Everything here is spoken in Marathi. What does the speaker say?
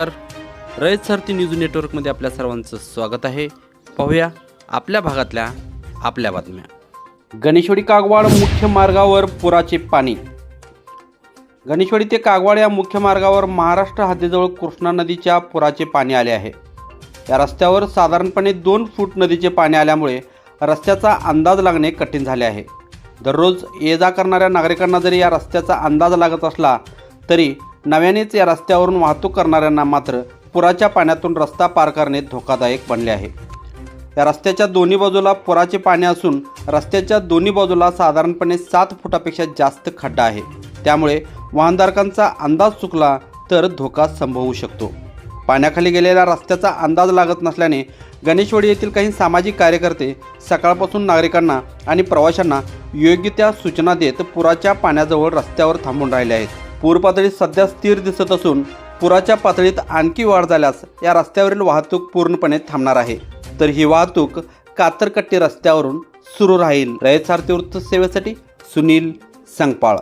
तर रयत सारथी न्यूज नेटवर्कमध्ये आपल्या सर्वांचं स्वागत आहे. पाहूया आपल्या भागातल्या आपल्या बातम्या. गणेशवाडी कागवाड मुख्य मार्गावर पुराचे पाणी. गणेशवाडी ते कागवाड या मुख्य मार्गावर महाराष्ट्र हद्दीजवळ कृष्णा नदीच्या पुराचे पाणी आले आहे. या रस्त्यावर साधारणपणे दोन फूट नदीचे पाणी आल्यामुळे रस्त्याचा अंदाज लागणे कठीण झाले आहे. दररोज ये जा करणाऱ्या नागरिकांना जरी या रस्त्याचा अंदाज लागत असला तरी नव्यानेच या रस्त्यावरून वाहतूक करणाऱ्यांना मात्र पुराच्या पाण्यातून रस्ता पार करणे धोकादायक बनले आहे. या रस्त्याच्या दोन्ही बाजूला पुराचे पाणी असून रस्त्याच्या दोन्ही बाजूला साधारणपणे सात फुटापेक्षा जास्त खड्डा आहे. त्यामुळे वाहनधारकांचा अंदाज चुकला तर धोका संभवू शकतो. पाण्याखाली गेलेल्या रस्त्याचा अंदाज लागत नसल्याने गणेशवाडी येथील काही सामाजिक कार्यकर्ते सकाळपासून नागरिकांना आणि प्रवाशांना योग्य त्या सूचना देत पुराच्या पाण्याजवळ रस्त्यावर थांबून राहिले आहेत. पूर पातळी सध्या स्थिर दिसत असून पुराच्या पातळीत आणखी वाढ झाल्यास या रस्त्यावरील वाहतूक पूर्णपणे थांबणार आहे. तर ही वाहतूक कातरकट्टी रस्त्यावरून सुरू राहील. रयत सारथी वृत्त सेवेसाठी सुनील संगपाळ.